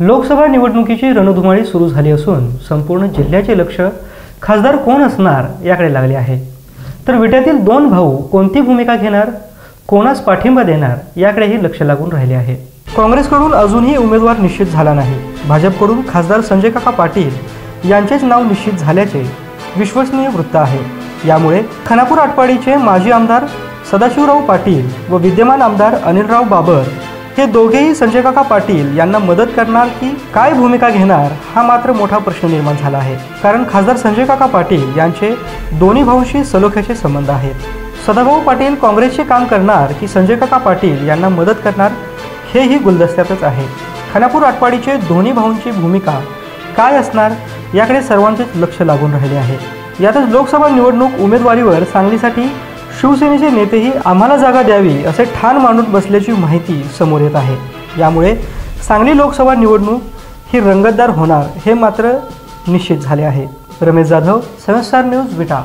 लोकसभा निवडणुकीची रणधुमाळी सुरू झाली असून संपूर्ण जिल्ह्याचे लक्ष खासदार कोण असणार याकडे लागले आहे. तर विट्यातील दोन भाऊ कोणती भूमिका घेणार कोणास पाठिंबा देणार याकडेही लक्ष लागून राहिले आहे. काँग्रेसकडून अजूनही उमेदवार निश्चित झाला नाही. भाजपकडून खासदार संजय काका पाटील यांचेच नाव निश्चित झाल्याचे विश्वसनीय वृत्त आहे. यामुळे खानापूर आटपाडीचे माजी आमदार सदाशिवराव पाटील व विद्यमान आमदार अनिलराव बाबर हे दोघेही संजय काका पाटील यांना मदत करणार की काय भूमिका घेणार हा मात्र मोठा प्रश्न निर्माण झाला आहे. कारण खासदार संजय काका पाटील यांचे दोन्ही भाऊंशी सलोख्याचे संबंध आहेत. सदाभाऊ पाटील काँग्रेसचे काम करणार की संजय काका पाटील यांना मदत करणार हेही गुलदस्त्यातच आहे. खानापूर आटपाडीचे दोन्ही भाऊंची भूमिका काय असणार याकडे सर्वांचेच लक्ष लागून राहिले आहे. यातच लोकसभा निवडणूक उमेदवारीवर सांगलीसाठी शिवसेनेचे नेतेही आम्हाला जागा द्यावी असे ठाण मांडून बसल्याची माहिती समोर येत आहे. यामुळे सांगली लोकसभा निवडणूक ही रंगतदार होणार हे मात्र निश्चित झाले आहे. Ramesh Jadhav Sunstar news Vita.